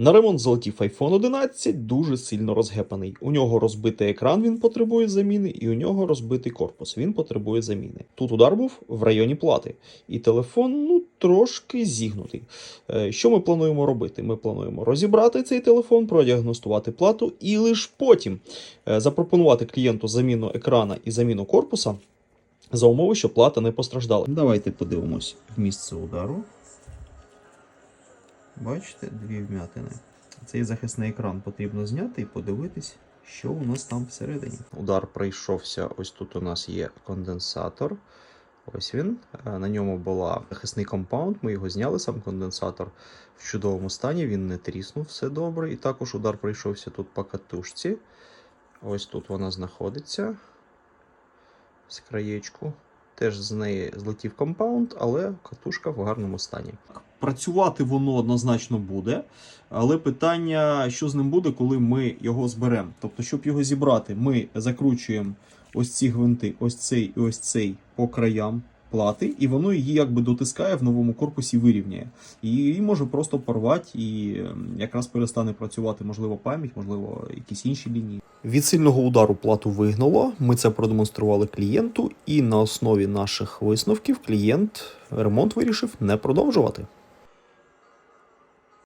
На ремонт залетів iPhone 11, дуже сильно розгепаний. У нього розбитий екран, він потребує заміни, і у нього розбитий корпус. Він потребує заміни. Тут удар був в районі плати, і телефон ну трошки зігнутий. Е, Що ми плануємо робити? Ми плануємо розібрати цей телефон, продіагностувати плату і лише потім е, запропонувати клієнту заміну екрана і заміну корпуса за умови, що плата не постраждала. Давайте подивимось в місце удару. Бачите, дві вмятини. Цей захисний екран потрібно зняти і подивитись, що у нас там всередині. Удар прийшовся. Ось тут у нас є конденсатор. Ось він. Е, На ньому була захисний компаунд. Ми його зняли, сам конденсатор в чудовому стані, він не тріснув, все добре. І також удар прийшовся тут по катушці. Ось тут вона знаходиться з краєчку. Теж з неї злетів компаунд, але катушка в гарному стані. Працювати воно однозначно буде, але питання, що з ним буде, коли ми його зберемо. Тобто, щоб його зібрати, ми закручуємо ось ці гвинти, ось цей і ось цей по краям плати, і воно її якби дотискає в новому корпусі, вирівняє. І її може просто порвати і ем, якраз перестане працювати, можливо, пам'ять, можливо, якісь інші лінії. Від сильного удару плату вигнало. Ми це продемонстрували клієнту, і на основі наших висновків клієнт ремонт вирішив не продовжувати.